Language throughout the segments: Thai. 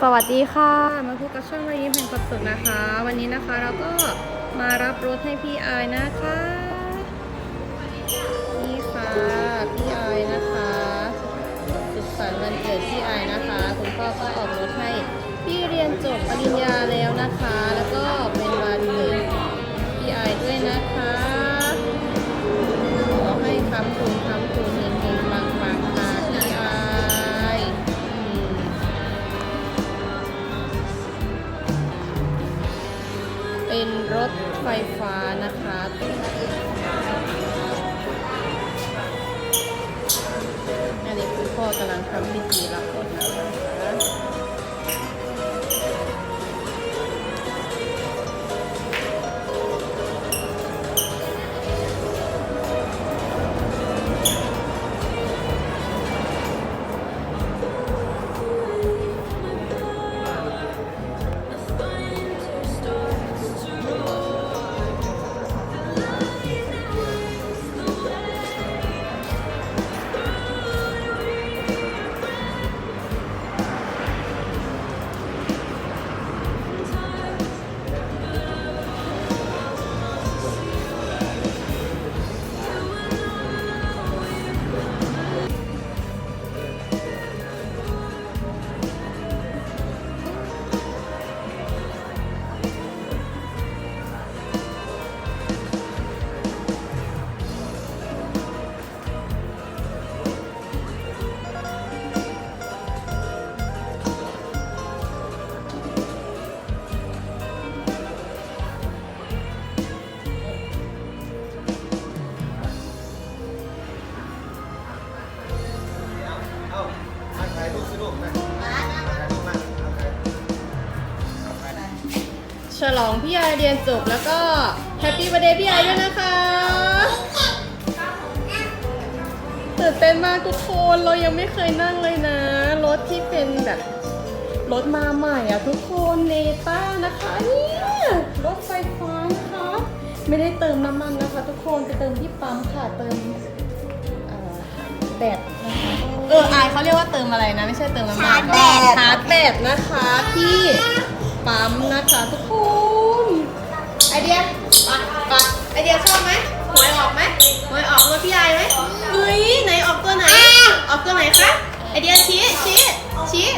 สวัสดีค่ะ มาพบกับช่องรอยยิ้มแห่งความสุขนะคะ วันนี้นะคะเราก็มารับรถให้พี่อายนะคะนี่ค่ะพี่อายนะคะสุดสันต์วันเกิดพี่อายนะคะ คุณพ่อก็ออกรถให้พี่เรียนจบปริญญาแล้วนะคะ เป็นรถไฟฟ้านะคะอันนี้คุณพ่อกำลังทำพิธีรับรถนะคะ ลองพี่ไอเรียนจบแล้วก็แฮปปี้ i r t h d a y พี่ไอด้วยนะคะตื่นเต้นมากทุกคนเรายังไม่เคยนั่งเลยนะ รถที่เป็นแบบรถมาใหม่อะทุกคนเนต้านะคะเนี่ยรถไฟฟ้านะคะไม่ได้เติมน้ำมันนะคะ ทุกคนไปเติมที่ปั๊มค่ะเติมเอ่อแบตนะคะเอออายเขาเรียกว่าเติมอะไรนะ ไม่ใช่เติมน้ำมันชาร์จแบตชาร์จแบตนะคะที่ ปั๊มนะคะทุกคนไอเดียปะปะไอเดียชอบไหมหวยออกไหมหวยออกรถพี่ไอไหมเฮ้ยไหนออกตัวไหน ออกตัวไหนคะไอเดียชี้ชี้ชี้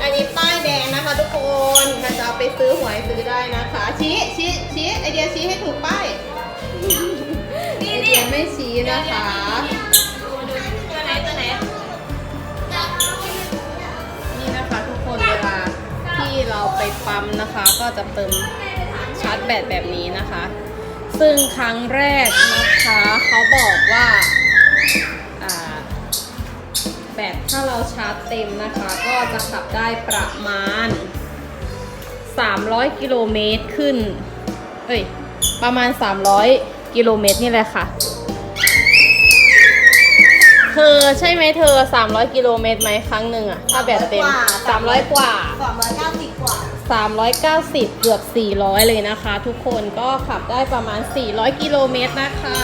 อันนี้ป้ายแดงนะคะทุกคนถ้าจะเอาไปซื้อหวยซื้อได้นะคะชี้ชี้ชี้ไอเดียชี้ให้ถูกป้ายไอเดียไม่ชี้นะคะ ปปั๊มนะคะ ก็จะเติมชาร์จแบตแบบนี้นะคะ ซึ่งครั้งแรกนะคะเขาบอกว่าอ่าแบตถ้าเราชาร์จเต็มนะคะ ก็จะขับได้ประมาณ 300 กิโลเมตรขึ้น เอ้ย ประมาณ 300 กิโลเมตรนี่แหละค่ะเธอใช่ไหมเธอ 300 กิโลเมตรไหมครั้งหนึ่งอะถ้าแบตเต็ม 300 กว่าสองร้อยเก้าสิบกว่า 390 เกือบ 400 เลยนะคะ ทุกคนก็ขับได้ประมาณ 400 กิโลเมตรนะคะ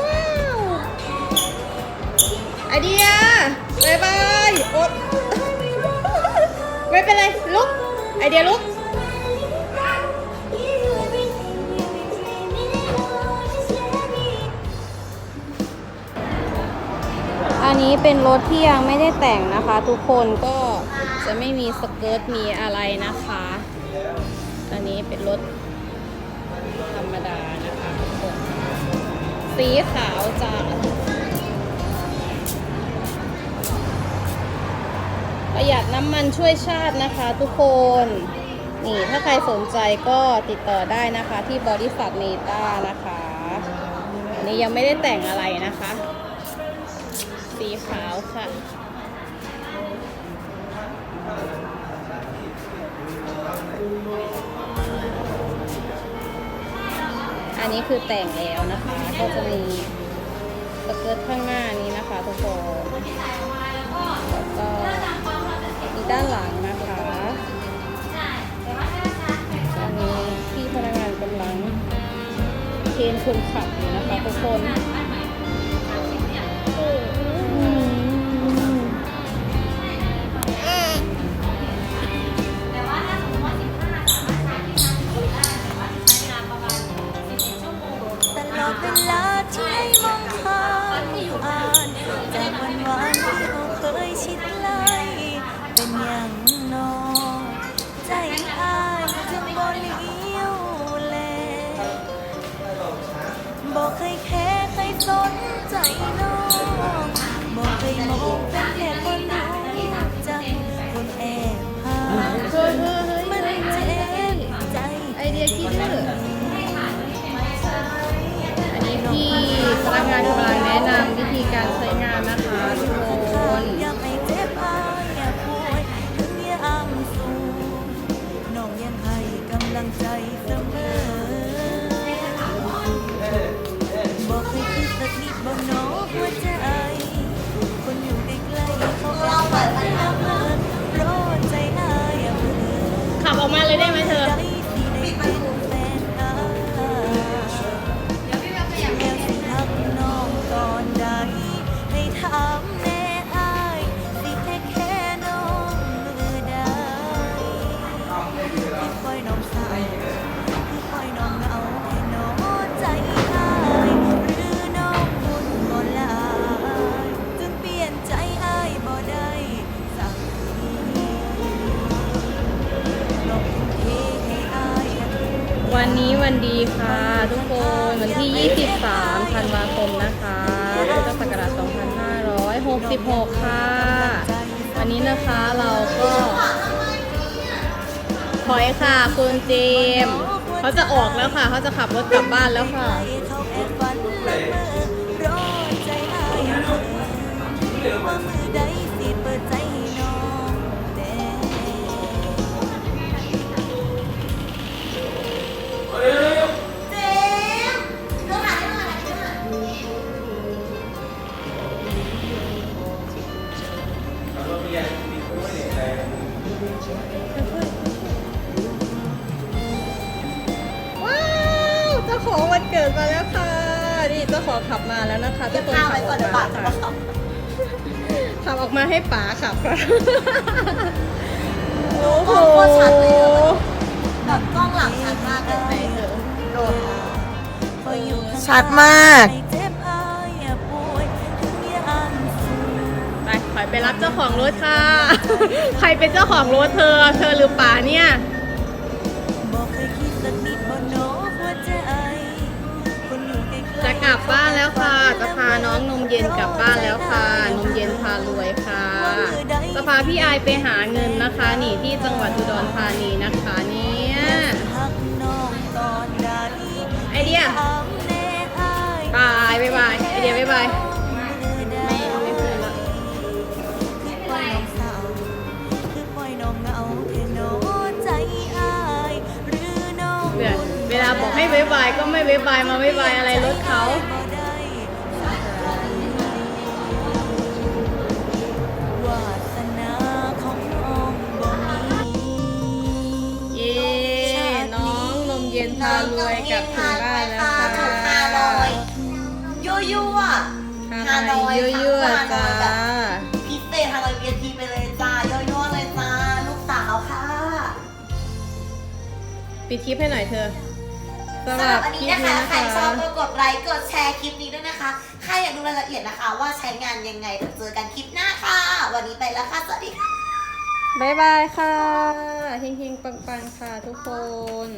ว้าวไอเดียบายบายอ๊ตไม่เป็นไร ลุก ไอเดียลุกอันนี้เป็นรถที่ยังไม่ได้แต่งนะคะ ทุกคนก็ จะไม่มีสเกิร์ตมีอะไรนะคะอันนี้เป็นรถธรรมดานะคะทุกคนสีขาวจ้าประหยัดน้ำมันช่วยชาตินะคะทุกคน นี่ถ้าใครสนใจก็ติดต่อได้นะคะที่บริษัทเนต้านะคะ อันนี้ยังไม่ได้แต่งอะไรนะคะ สีขาวค่ะ อันนี้คือแต่งแล้วนะคะ ก็จะมีสเกิร์ตข้างหน้านี้นะคะทุกคนแล้วก็มีด้านหลังนะคะตอนนี้พี่พนักงานกำลังเทรนคนขับอยู่นะคะทุกคน บอกเคยแค่เคยสนใจน้องบอกไปมองเป็นแค่คนรู้จักคนแอบหามันเจ็บใจไอเดียที่ดื้ออันนี้พี่พนักงานทำอะไเลยได้ไหมเธอ วันดีค่ะ ทุกคนวันที่ 23 ธันวาคมนะคะพุทธศักราช2566 ค่ะ วันนี้นะคะเราก็ถอยค่ะคุณเจมเขาจะออกแล้วค่ะ เขาจะขับรถกลับบ้านแล้วค่ะเของขับมาแล้วนะคะทุเก็กบคนข้าวขัไว้บอก่ออนกเดี๋ยวมาบาดจะค่ะมาขับขับออกมาให้ป๋าขับค่ะโอ้โหกล้องก็ชัดเลยอะแบบกล้องหลังชัดมากเลยไหมเธอโดนคอยอยู่ข้างๆชัดมากให้เจ็บอายอย่าป่วยถึงยามสูงไปถอยไปรับเจ้าของรถค่ะ ใครเป็นเจ้าของรถเธอ เธอหรือป๋าเนี่ย กลับบ้านแล้วค่ะ จะพาน้องนมเย็นกลับบ้านแล้วค่ะ นมเย็นพารวยค่ะ จะพาพี่อายไปหาเงินนะคะ นี่ที่จังหวัดอุดรธานีนะคะเนี่ยไอเดียบายบายบายไอเดียบายบาย บอกให้บายบายก็ไม่บายบายมาบายบายอะไรรถเขาบ่ได้วาสนาของน้องบ่มีเย้น้องนมเย็นพารวยกลับถึงบ้านแล้วค่ะฮานอยยั่วยั่วฮานอยยั่วๆจ้าพิเศษฮานอยเวียทีไปเลยจ้ายั่วยั่วเลยจ้าลูกสาวค่ะ ปิดคลิปให้หน่อยเธอ สำสำหหรัรับบอันคนี้ลิปนะคะนี้นะใครคะชอบก็กดไลค์กดแชร์คลิปนี้ด้วยนะคะ ใครอยากดูรายละเอียดนะคะ ว่าใช้งานยังไงเดี๋ยวเจอกันคลิปหน้าค่ะ วันนี้ไปแล้วค่ะ สวัสดีค่ะ บายบายค่ะเฮงๆปังๆค่ะทุกคน